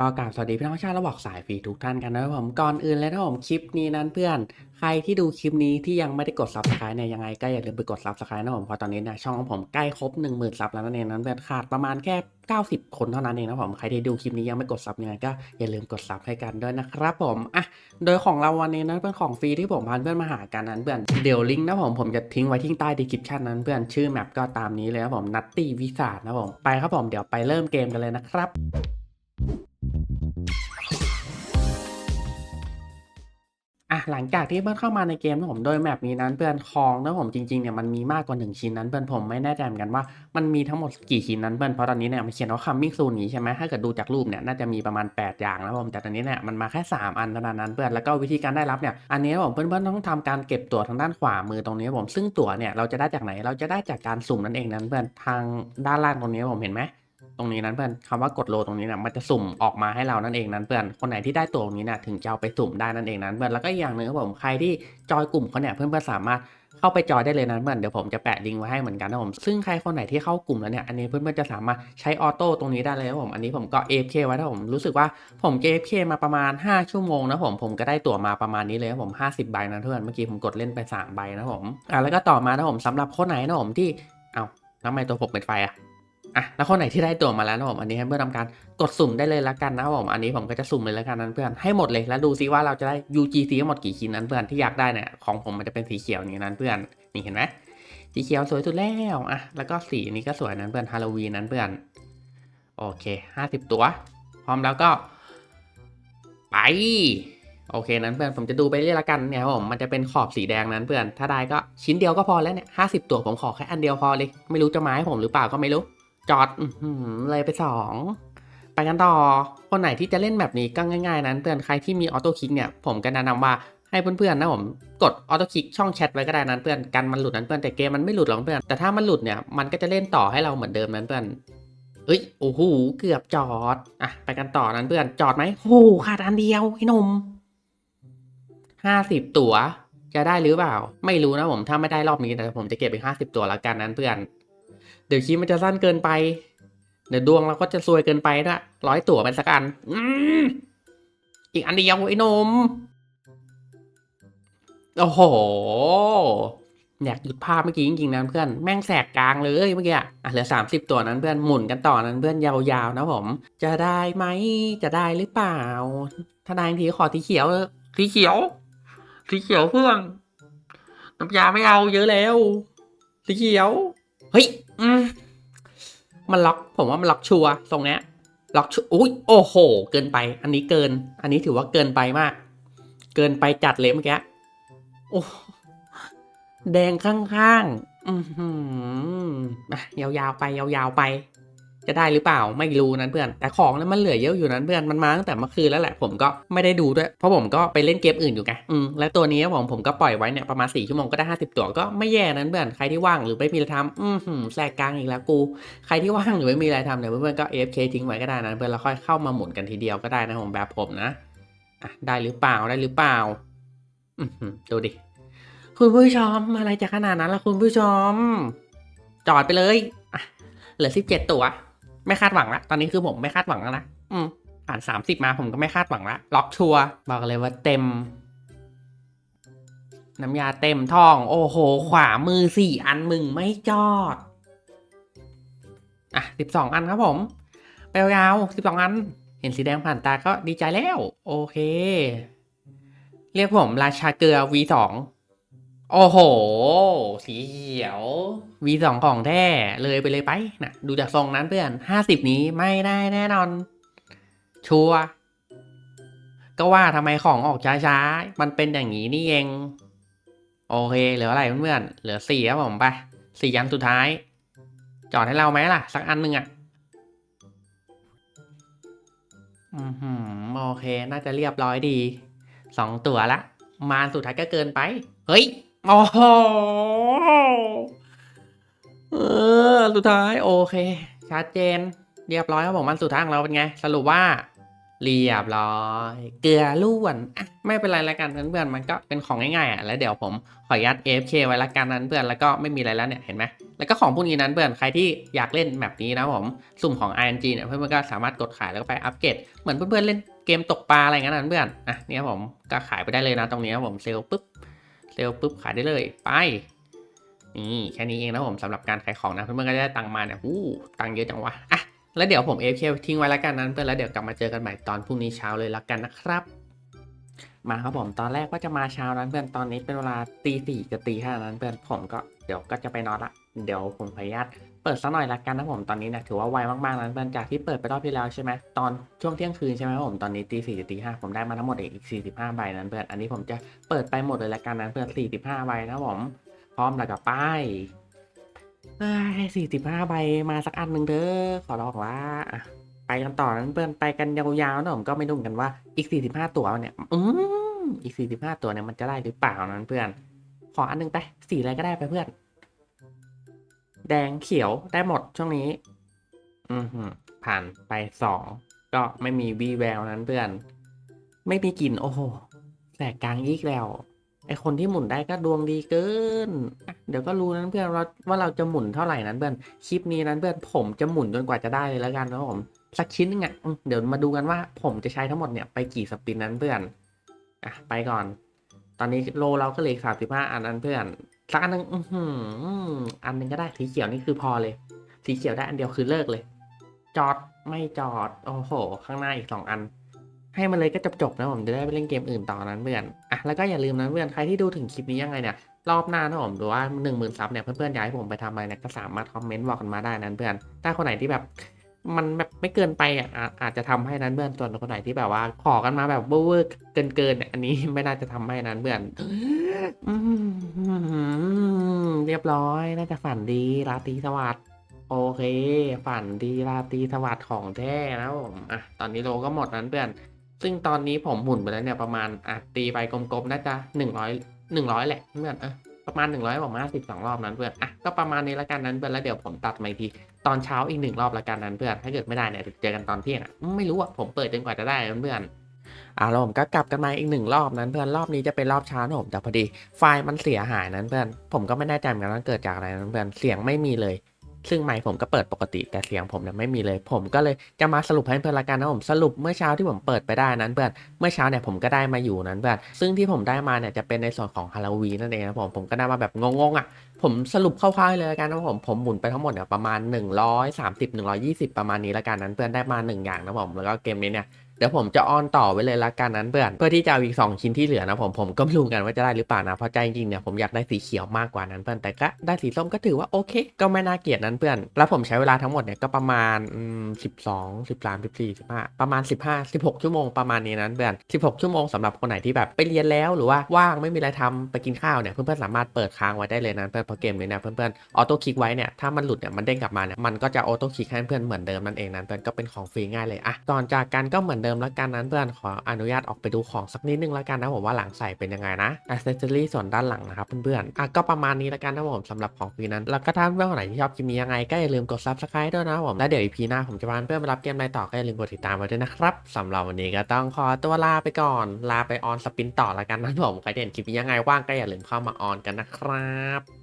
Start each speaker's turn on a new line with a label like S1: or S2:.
S1: ก็กราบสวัสดีพี่น้องชาวระบอกสายฟรีทุกท่านกันนะครับผมก่อนอื่นเลยนะผมคลิปนี้นั้นเพื่อนใครที่ดูคลิปนี้ที่ยังไม่ได้กด subscribe เนี่ยยังไงก็อย่าลืมไปกด subscribe นะผมเพราะตอนนี้เนี่ยช่องของผมใกล้ครบ 1 0,000ซับแล้วนั่นเองนั้นเพื่อนขาดประมาณแค่ 90 คนเท่านั้นเองนะผมใครที่ดูคลิปนี้ยังไม่กดซับยังไงก็อย่าลืมกดซับให้กันด้วยนะครับผมอะโดยของเราวันนี้นั้นเป็นของฟรีที่ผมพาเพื่อนมาหากันนั้นเพื่อนเดี๋ยวลิงก์นะผมผมจะทิ้งไว้ที่ใต้ description นั้นเพื่อนชื่อแมปก็ตามนี้เลยนะผมนัตตี้วิสานะผมไปครับผมเดี๋ยวไปเริ่มเกมกันเลยนะครับ หลังจากที่เพื่อนเข้ามาในเกมนะผมโดยแมปนี้นั้นเพื่อนคองนะผมจริงๆเนี่ยมันมีมากกว่า 1 ชิ้นนั้นเพื่อนผมไม่แน่ใจเหมือนกันว่ามันมีทั้งหมดกี่ชิ้นนั้นเพื่อนเพราะตอนนี้เนี่ยมันเขียนว่า coming soon นี้ใช่ไหมถ้าเกิดดูจากรูปเนี่ยน่าจะมีประมาณ 8 อย่างแล้วผมแต่ตอนนี้เนี่ยมันมาแค่ 3 อันเท่านั้นเพื่อนแล้วก็วิธีการได้รับเนี่ยอันนี้ผมเพื่อนๆต้องทำการเก็บตั๋วทางด้านขวามือตรงนี้ผมซึ่งตั๋วเนี่ยเราจะได้จากไหนเราจะได้จากการสุ่มนั่นเองนั้นเพื่อนทางด้านล่างตรงนี้ผมเห็นไหม ตรงนี้นั้นเพื่อนคำว่ากดโลตรงนี้นี่ยมันจะสุ่มออกมาให้เรานั่นเองนั้นเพื่อนคนไหนที่ได้ตัวตรงนี้นี่ยถึงจะเอาไปสุ่มได้นั่นเองนั้นเพื่อนแล้วก็อย่างหนึ่งครับผมใครที่จอยกลุ่มเขาเนี่ยเพื่อนๆสามารถเข้าไปจอยได้เลยนะเพื่อนเดี๋ยวผมจะแปะลิงก์ไว้ให้เหมือนกันนะผมซึ่งใครคนไหนที่เข้ากลุ่มแล้วเนี่ยอันนี้เพื่อนๆจะสามารถใช้ออโต้ตรงนี้ได้เลยครับผมอันนี้ผมก็ AFK ไว้ถ้าผมรู้สึกว่าผม AFK มาประมาณ 5 ชั่วโมงนะผมผมก็ได้ตั๋วมาประมาณนี้เลยครับผม 50 ใบนะเพื่อนเมื่อกี้ผมกดเล่นไป 3 ใบนะผมอะแล้วก็ต่อมานะผมสำหรับคนไหนนะผมที่เอาแล้วทำไมตัวผมเป็นไฟอะ อะแล้วคนไหนที่ได้ตัวมาแล้วนะผมอันนี้ให้เพื่อนทำการกดสุ่มได้เลยละกันนะผมอันนี้ผมก็จะสุ่มเลยละกันนั้นเพื่อนให้หมดเลยแล้วดูซิว่าเราจะได้ UGC ทั้งหมดกี่ชิ้นนั้นเพื่อนที่อยากได้เนี่ยของผมมันจะเป็นสีเขียวอย่างนั้นเพื่อนนี่เห็นไหมสีเขียวสวยสุดแล้วอะแล้วก็สีนี้ก็สวยนั้นเพื่อนฮาโลวีนนั้นเพื่อนโอเคห้าสิบตัว พร้อมแล้วก็ไปโอเคนั้นเพื่อนผมจะดูไปเรื่อยละกันเนี่ยครับผมมันจะเป็นขอบสีแดงนั้นเพื่อนถ้าได้ก็ชิ้นเดียวก็พอแล้วเนี่ยห้าสิบตัวผมขอแค่อันเดียวพอเลย ไม่รู้จะมาให้ผมหรือเปล่าก็ไม่รู้ จอดเลยไปสองไปกันต่อ คนไหนที่จะเล่นแบบนี้ก็ง่ายๆ นั้นเตือนใครที่มีออโต้คลิกเนี่ย ผมก็แนะนำว่าให้เพื่อนๆนะผมกดออโต้คลิกช่องแชทไว้ก็ได้นั้นเพื่อนกันมันหลุดนั้นเพื่อนแต่เกมมันไม่หลุดหรอกเพื่อนแต่ถ้ามันหลุดเนี่ยมันก็จะเล่นต่อให้เราเหมือนเดิมนั้นเพื่อนเอ้ยโอ้โหเกือบจอดอะไปกันต่อนั้นเพื่อนจอดไหมโอ้โหขาดอันเดียวไอ้นมห้าสิบตั๋วจะได้หรือเปล่า ไม่รู้นะผมถ้าไม่ได้รอบนี้แต่ผมจะเก็บอีกห้าสิบตั๋วละกันนั้นเพื่อน เดี๋ยวคลิปมันจะสั้นเกินไป เดี๋ยวดวงเราก็จะซวยเกินไปด้วยร้อยตั๋วไปสักอันอีกอันเดียวไอ้นม โอ้โห อยากหยุดภาพเมื่อกี้จริงๆนะเพื่อน แม่งแสกกลางเลยเมื่อกี้อะเหลือสามสิบตัวนั้นเพื่อนหมุนกันต่อนั้นเพื่อนยาวๆนะผม จะได้ไหม จะได้หรือเปล่า ถ้าได้ทีขอสีเขียวเถอะสีเขียวสีเขียวเพื่อนน้ำยาไม่เอาเยอะแล้วสีเขียว เฮ้ย อืมมันล็อกผมว่ามันล็อกชัวร์ตรงเนี้ยล็อกชัวอุ้ยโอ้โห เกินไป อันนี้เกิน อันนี้ถือว่าเกินไปมาก เกินไปจัดเลยเมื่อกี้โอ้แดงข้างๆอืมยาวๆไปยาวๆไป จะได้หรือเปล่าไม่รู้นั้นเพื่อน แต่ของนั้นมันเหลือเยอะอยู่นั้นเพื่อนมันมาตั้งแต่เมื่อคืนแล้วแหละผมก็ไม่ได้ดูด้วยเพราะผมก็ไปเล่นเกมอื่นอยู่ไงอืมและตัวนี้ผมผมก็ปล่อยไว้เนี่ยประมาณ4ชั่วโมงก็ได้ 50 ตัวก็ไม่แย่นั้นเพื่อนใครที่ว่างหรือไม่มีอะไรทำอือหือแทรกกลางอีกแล้วกูใครที่ว่างหรือไม่มีอะไรทำเนี่ยเพื่อนๆก็ AFK ทิ้งไว้ก็ได้นะเพื่อนแล้วค่อยเข้ามาหมุนกันทีเดียวก็ได้นะผมแบบผมนะอะได้หรือเปล่าได้หรือเปล่าอือหือดูดิคุณผู้ชมอะไรจะขนาดนั้นล่ะคุณผู้ชม จอดไปเลยเหลือสิบเจ็ดตัว ไม่คาดหวังละตอนนี้คือผมไม่คาดหวังแล้วนะอืมผ่านสามสิบมาผมก็ไม่คาดหวังละล็อกชัวร์บอกเลยว่าเต็ม น้ำยาเต็มท่อง โอ้โห ขวามือสี่อันมึงไม่จอด อะสิบสองอันครับผมไปยาวสิบสองอัน เห็นสีแดงผ่านตาก็ดีใจแล้ว โอเค เรียกผมราชาเกลือ V2 โอ้โห สีเขียว V2 ของแท้เลยไปเลยไปนะดูจากทรงนั้นเพื่อนห้าสิบนี้ไม่ได้แน่นอน ชัวร์ก็ว่าทำไมของออกช้าๆ มันเป็นอย่างนี้นี่เอง โอเค เหลืออะไรเพื่อนๆเหลือสี่ครับผมไปสี่ยันสุดท้าย จอดให้เราไหมล่ะ สักอันหนึ่งอะอืมหืมโอเค น่าจะเรียบร้อยดีสองตัวละ มาสุดท้ายก็เกินไป เฮ้ย โอ้โหเออสุดท้ายโอเค ชัดเจน เรียบร้อยครับผมมันสุดท้ายของเราเป็นไง สรุปว่า เรียบร้อย เกลือล้วนอะไม่เป็นไรละกันนั้นเพื่อนมันก็เป็นของง่ายๆอะแล้วเดี๋ยวผมขอยัด AFK ไว้ละกันนั้นเพื่อนแล้วก็ไม่มีอะไรแล้วเนี่ยเห็นไหมแล้วก็ของพวกนี้นั้นเพื่อนใครที่อยากเล่นแบบนี้นะผมสุ่มของ RNG เนี่ยเพื่อนๆก็สามารถกดขายแล้วก็ไปอัปเกรดเหมือนเพื่อนๆเล่นเกมตกปลาอะไรอย่างนั้นนะเพื่อนอะเนี่ยผมก็ขายไปได้เลยนะตรงนี้นะผมเซลล์ปุ๊บ เซลล์ปุ๊บขายได้เลยไปนี่แค่นี้เองนะผมสำหรับการขายของนะเพื่อนๆก็จะได้ตังค์มาเนี่ยอู้ตังค์เยอะจังวะอะแล้วเดี๋ยวผมเอฟเคทิ้งไว้แล้วกันนั้นเพื่อนแล้วเดี๋ยวกลับมาเจอกันใหม่ตอนพรุ่งนี้เช้าเลยแล้วกันนะครับ มาครับผมตอนแรกว่าจะมาเช้านั้นเพื่อนตอนนี้เป็นเวลาตีสี่กับตีห้านั้นเพื่อนผมก็ เดี๋ยวก็จะไปนอนละ เดี๋ยวผมขออนุญาตเปิดสักหน่อยละกันนะผมตอนนี้นี่ยถือว่าไวมากๆนั้นเพื่อนจากที่เปิดไปรอบที่แล้วใช่ไหมตอนช่วงเที่ยงคืนใช่ไหมผมตอนนี้ตีสี่ตีห้าผมได้มาทั้งหมดอีกสี่สิบห้าใบนั้นเพื่อนอันนี้ผมจะเปิดไปหมดเลยละกันนั้นเพื่อนสี่สิบห้าใบนะผมพร้อมแล้วกับป้ายสี่สิบห้าใบมาสักอันหนึ่งเด้อขอร้องว่าไปกันต่อนั้นเพื่อนไปกันยาวๆนะผมก็ไม่รู้เหมือนกันว่าอีกสี่สิบห้าตัวเนี่ยอืมอีกสี่สิบห้าตัวเนี่ยมันจะได้หรือเปล่านั้นเพื่อน ออันหนึงไปสีอะไรก็ได้ไปเพื่อน แดงเขียวได้หมดช่วงนี้ อือหือผ่านไปสองก็ไม่มีวีแววนั้นเพื่อน ไม่มีกลิ่นโอ้โหแสกกลางอีกแล้วไอคนที่หมุนได้ก็ดวงดีเกิน เดี๋ยวก็รู้นั้นเพื่อนว่าว่าเราจะหมุนเท่าไหร่นั้นเพื่อน คลิปนี้นั้นเพื่อนผมจะหมุนจนกว่าจะได้เลยแล้วกันนะผมสักชิ้นหนึงอะเดี๋ยวมาดูกันว่าผมจะใช้ทั้งหมดเนี่ยไปกี่สปินนั้นเพื่อน อะไปก่อน ตอนนี้โลเราก็เหลือสามสิบห้าอันนั้นเพื่อนสักอันหนึ่งอื้มอันหนึ่งก็ได้สีเขียวนี่คือพอเลย สีเขียวได้อันเดียวคือเลิกเลย จอดไม่จอดโอ้โห ข้างหน้าอีกสองอัน ให้มันเลยก็จบๆนะผมจะได้ไปเล่นเกมอื่นต่อนั้นเพื่อนอะแล้วก็อย่าลืมนะเพื่อนใครที่ดูถึงคลิปนี้ยังไงเนี่ยรอบหน้านะผมหรือว่าหนึ่งหมื่นซับเนี่ยเพื่อนๆอยากให้ผมไปทำอะไรเนี่ยก็สามารถคอมเมนต์บอกกันมาได้นั้นเพื่อนถ้าคนไหนที่แบบ มันแบบไม่เกินไปอะอาจจะทำให้นั้นเพื่อนส่วนคนไหนที่แบบว่า ขอกันมาแบบเวอร์เกินเกินเนี่ยอันนี้ไม่น่าจะทำให้นั้นเพื่อนเรียบร้อยน่าจะฝันดีราตรีสวัสดิ์โอเค ฝันดีราตรีสวัสดิ์ของแท้นะผมอะตอนนี้โลก็หมดนั้นเพื่อน ซึ่งตอนนี้ผมหมุนไปแล้วเนี่ยประมาณอะตีไปกลมๆน่าจะหนึ่งร้อยหนึ่งร้อยแหละเพื่อนเออประมาณหนึ่งร้อยประมาณสิบสองรอบนั้นเพื่อนอะก็ประมาณนี้ละกันนั้นเพื่อนแล้วเดี๋ยวผมตัดมาอีกที ตอนเช้าอีกหนึ่งรอบละกันนั้นเพื่อน ถ้าเกิดไม่ได้เนี่ยเจอกันตอนเที่ยงอะไม่รู้อะผมเปิดจนกว่าจะได้เพื่อนอ่าแล้วผมก็กลับกันมาอีกหนึ่งรอบนั้นเพื่อนรอบนี้จะเป็นรอบเช้านะผมแต่พอดีไฟล์มันเสียหายนั้นเพื่อนผมก็ไม่แน่ใจเหมือนกันว่าเกิดจากอะไรนั้นเพื่อนเสียงไม่มีเลย ซึ่งไมค์ผมก็เปิดปกติแต่เสียงผมเนี่ยไม่มีเลย ผมก็เลยจะมาสรุปให้เพื่อนละกันนะผมสรุปเมื่อเช้าที่ผมเปิดไปได้นั้นเพื่อนเมื่อเช้าเนี่ยผมก็ได้มาอยู่นั้นเพื่อนซึ่งที่ผมได้มาเนี่ยจะเป็นในส่วนของฮาโลวีนนั่นเองนะผมผมก็ได้มาแบบงงๆอะผมสรุปคร่าวๆเลยละกันนะผมผมหมุนไปทั้งหมดเนี่ยประมาณ 130 120 ประมาณนี้ละกันนั้นเพื่อนได้มาหนึ่งอย่างนะผมแล้วก็เกมนี้เนี่ย เดี๋ยวผมจะออนต่อไว้เลยละกันนั้นเพื่อนเพื่อที่จะเอาอีก 2 ชิ้นที่เหลือนะผมผมก็ไม่รู้กันว่าจะได้หรือเปล่านะเพราะใจจริงเนี่ยผมอยากได้สีเขียวมากกว่านั้นเพื่อนแต่ก็ได้สีส้มก็ถือว่าโอเค ก็ไม่น่าเกลียดนั้นเพื่อน แล้วผมใช้เวลาทั้งหมดเนี่ยก็ประมาณอืม12 13 14 15ประมาณ15 16ชั่วโมงประมาณนี้นั้นเพื่อน16ชั่วโมงสำหรับคนไหนที่แบบไปเรียนแล้วหรือว่าว่างไม่มีอะไรทำไปกินข้าวเนี่ยเพื่อนๆสามารถเปิดค้างไว้ได้เลยนะเพื่อนเพราะเกมนี้เนี่ยเพื่อนๆออโต้คลิกไว้เนี่ยถ้ามันหลุดเนี่ยมันเด้งกลับมาเนี่ยมันก็จะออโต้คลิกให้เพื่อนเหมือนเดิมนั่นเองนั้นเพื่อนก็เป็นของฟรีง่ายเลยอะก่อนจากกันก็เหมือนเดิิมแล้วกันนั้นเพื่อนขออนุญาตออกไปดูของสักนิดนึงแล้วกันนะผมว่าหลังใส่เป็นยังไงนะอ c เซสซอรี่ส่วนด้านหลังนะครับเพื่อนๆอะก็ประมาณนี้แล้วกันนะผมสำหรับของฟีนั้น แล้วก็ถ้าเพื่อนคนไหนที่ชอบคลิปนี้ยังไงก็อย่าลืมกด subscribe ด้วยนะผมแล้วเดี๋ยวอีพีหน้าผมจะพาเพื่อนไปรับเกมอะไรต่อก็อย่าลืมกดติดตามไว้ด้วยนะครับสำหรับวันนี้ก็ต้องขอตัวลาไปก่อนลาไปออนสปินต่อแล้วกันนะผมใครที่นคลิปนี้ยังไงว่างก็อย่าลืมเข้ามาออนกันนะครับ